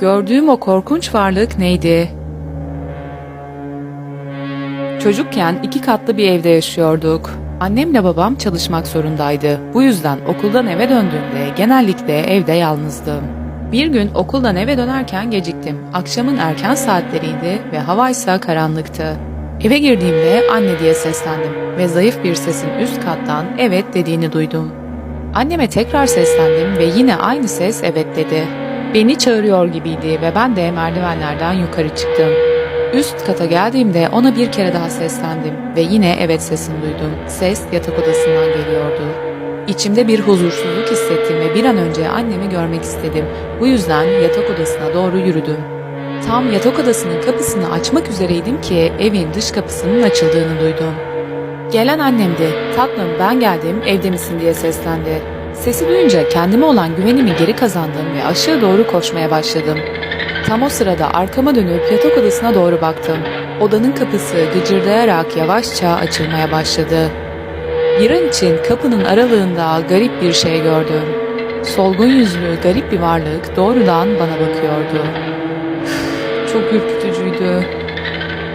Gördüğüm o korkunç varlık neydi? Çocukken iki katlı bir evde yaşıyorduk. Annemle babam çalışmak zorundaydı. Bu yüzden okuldan eve döndüğümde genellikle evde yalnızdım. Bir gün okuldan eve dönerken geciktim. Akşamın erken saatleriydi ve hava ise karanlıktı. Eve girdiğimde anne diye seslendim ve zayıf bir sesin üst kattan evet dediğini duydum. Anneme tekrar seslendim ve yine aynı ses evet dedi. Beni çağırıyor gibiydi ve ben de merdivenlerden yukarı çıktım. Üst kata geldiğimde ona bir kere daha seslendim ve yine evet sesini duydum. Ses yatak odasından geliyordu. İçimde bir huzursuzluk hissettim ve bir an önce annemi görmek istedim. Bu yüzden yatak odasına doğru yürüdüm. Tam yatak odasının kapısını açmak üzereydim ki evin dış kapısının açıldığını duydum. Gelen annemdi. Tatlım ben geldim evde misin diye seslendi. Sesi duyunca kendime olan güvenimi geri kazandım ve aşağı doğru koşmaya başladım. Tam o sırada arkama dönüp yatak odasına doğru baktım. Odanın kapısı gıcırdayarak yavaşça açılmaya başladı. Bir an için kapının aralığında garip bir şey gördüm. Solgun yüzlü garip bir varlık doğrudan bana bakıyordu. Çok ürkütücüydü.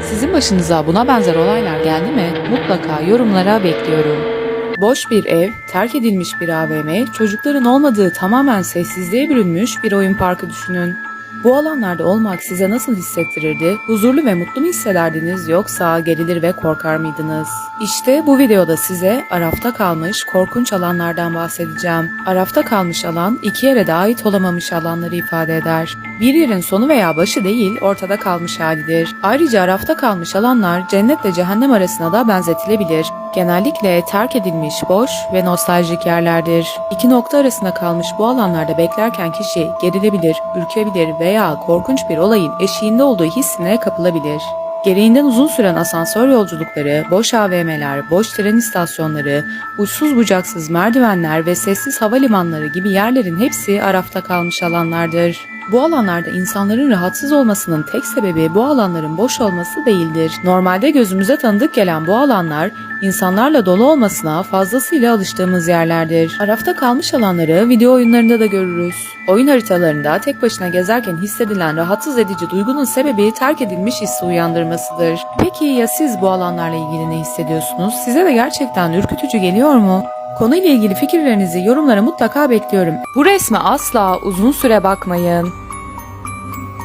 Sizin başınıza buna benzer olaylar geldi mi? Mutlaka yorumlara bekliyorum. Boş bir ev, terk edilmiş bir AVM, çocukların olmadığı tamamen sessizliğe bürünmüş bir oyun parkı düşünün. Bu alanlarda olmak size nasıl hissettirirdi? Huzurlu ve mutlu mu hissederdiniz yoksa gerilir ve korkar mıydınız? İşte bu videoda size Araf'ta kalmış korkunç alanlardan bahsedeceğim. Araf'ta kalmış alan iki yere de ait olamamış alanları ifade eder. Bir yerin sonu veya başı değil ortada kalmış halidir. Ayrıca Araf'ta kalmış alanlar cennetle cehennem arasına da benzetilebilir. Genellikle terk edilmiş, boş ve nostaljik yerlerdir. İki nokta arasında kalmış bu alanlarda beklerken kişi gerilebilir, ürkebilir veya korkunç bir olayın eşiğinde olduğu hissine kapılabilir. Gereğinden uzun süren asansör yolculukları, boş AVM'ler, boş tren istasyonları, uçsuz bucaksız merdivenler ve sessiz havalimanları gibi yerlerin hepsi arafta kalmış alanlardır. Bu alanlarda insanların rahatsız olmasının tek sebebi bu alanların boş olması değildir. Normalde gözümüze tanıdık gelen bu alanlar insanlarla dolu olmasına fazlasıyla alıştığımız yerlerdir. Arafta kalmış alanları video oyunlarında da görürüz. Oyun haritalarında tek başına gezerken hissedilen rahatsız edici duygunun sebebi terk edilmiş hissi uyandırmasıdır. Peki ya siz bu alanlarla ilgili ne hissediyorsunuz? Size de gerçekten ürkütücü geliyor mu? Konuyla ilgili fikirlerinizi yorumlara mutlaka bekliyorum. Bu resme asla uzun süre bakmayın.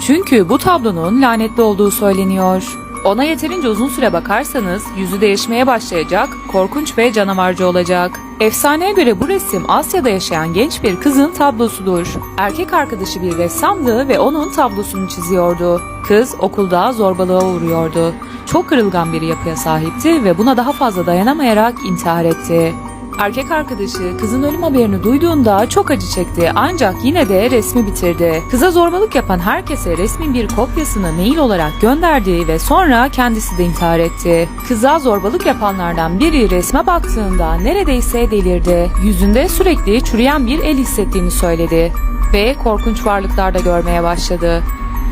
Çünkü bu tablonun lanetli olduğu söyleniyor. Ona yeterince uzun süre bakarsanız yüzü değişmeye başlayacak, korkunç ve canavarcı olacak. Efsaneye göre bu resim Asya'da yaşayan genç bir kızın tablosudur. Erkek arkadaşı bir ressamdı ve onun tablosunu çiziyordu. Kız okulda zorbalığa uğruyordu. Çok kırılgan bir yapıya sahipti ve buna daha fazla dayanamayarak intihar etti. Erkek arkadaşı kızın ölüm haberini duyduğunda çok acı çekti ancak yine de resmi bitirdi. Kıza zorbalık yapan herkese resmin bir kopyasını mail olarak gönderdi ve sonra kendisi de intihar etti. Kıza zorbalık yapanlardan biri resme baktığında neredeyse delirdi. Yüzünde sürekli çürüyen bir el hissettiğini söyledi ve korkunç varlıklar da görmeye başladı.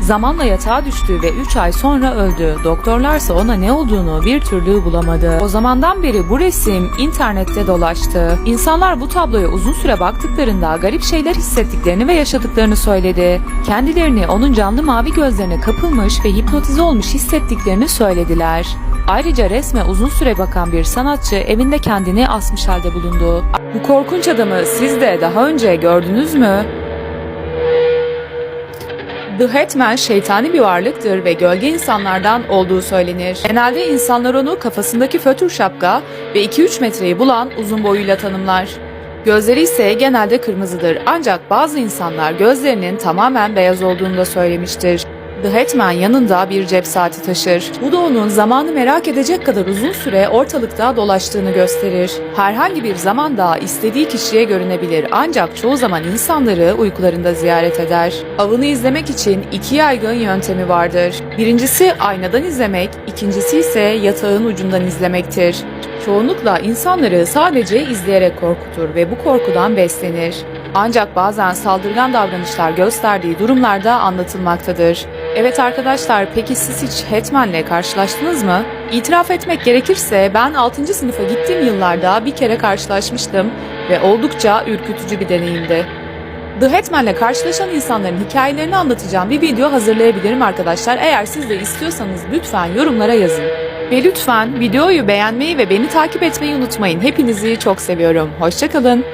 Zamanla yatağa düştü ve 3 ay sonra öldü. Doktorlarsa ona ne olduğunu bir türlü bulamadı. O zamandan beri bu resim internette dolaştı. İnsanlar bu tabloya uzun süre baktıklarında garip şeyler hissettiklerini ve yaşadıklarını söyledi. Kendilerini onun canlı mavi gözlerine kapılmış ve hipnotize olmuş hissettiklerini söylediler. Ayrıca resme uzun süre bakan bir sanatçı evinde kendini asmış halde bulundu. Bu korkunç adamı siz de daha önce gördünüz mü? The Hatman şeytani bir varlıktır ve gölge insanlardan olduğu söylenir. Genelde insanlar onu kafasındaki fötür şapka ve 2-3 metreyi bulan uzun boyuyla tanımlar. Gözleri ise genelde kırmızıdır ancak bazı insanlar gözlerinin tamamen beyaz olduğunu da söylemiştir. The Hatman yanında bir cep saati taşır. Bu da onun zamanı merak edecek kadar uzun süre ortalıkta dolaştığını gösterir. Herhangi bir zamanda istediği kişiye görünebilir ancak çoğu zaman insanları uykularında ziyaret eder. Avını izlemek için iki yaygın yöntemi vardır. Birincisi aynadan izlemek, ikincisi ise yatağın ucundan izlemektir. Çoğunlukla insanları sadece izleyerek korkutur ve bu korkudan beslenir. Ancak bazen saldırgan davranışlar gösterdiği durumlarda anlatılmaktadır. Evet arkadaşlar peki siz hiç Hetman'le karşılaştınız mı? İtiraf etmek gerekirse ben 6. sınıfa gittiğim yıllarda bir kere karşılaşmıştım ve oldukça ürkütücü bir deneyimdi. The Hitman'le karşılaşan insanların hikayelerini anlatacağım bir video hazırlayabilirim arkadaşlar. Eğer siz de istiyorsanız lütfen yorumlara yazın. Ve lütfen videoyu beğenmeyi ve beni takip etmeyi unutmayın. Hepinizi çok seviyorum. Hoşçakalın.